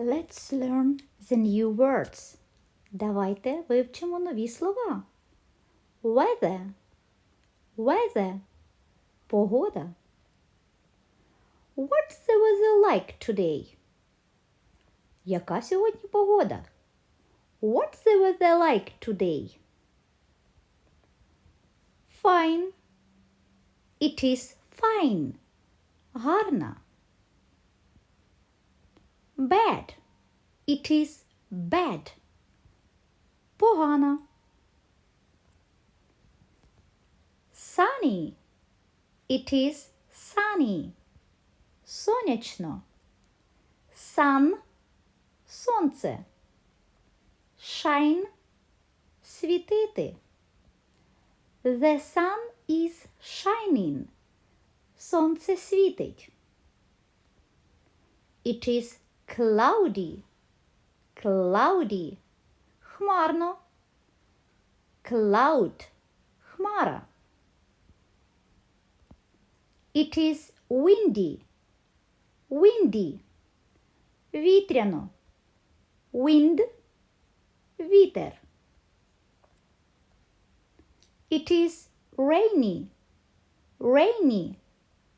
Let's learn the new words. Давайте вивчимо нові слова. Weather. Weather. Погода. What's the weather like today? Яка сьогодні погода? What's the weather like today? Fine. It is fine. Гарна. Bad. It is bad. Погана. Sunny. It is sunny. Сонячно. Sun – сонце. Shine – світити. The sun is shining. Сонце світить. It is cloudy. Cloudy. Хмарно. Cloud. Хмара. It is windy. Windy. Вітряно. Wind. Вітер. It is rainy. Rainy.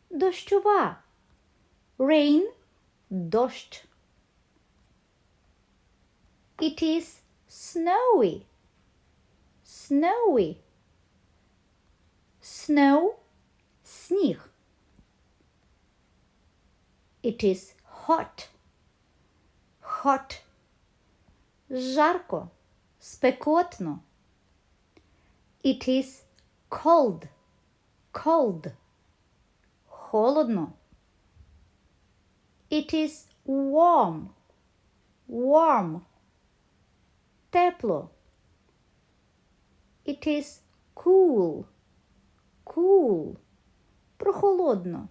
Дощова. Rain. Дощ. It is snowy. Snowy. Snow. Сніг. It is hot. Hot. Жарко. Спекотно. It is cold. Cold. Холодно. It is warm. Warm. Тепло. It is cool. Cool. Прохолодно.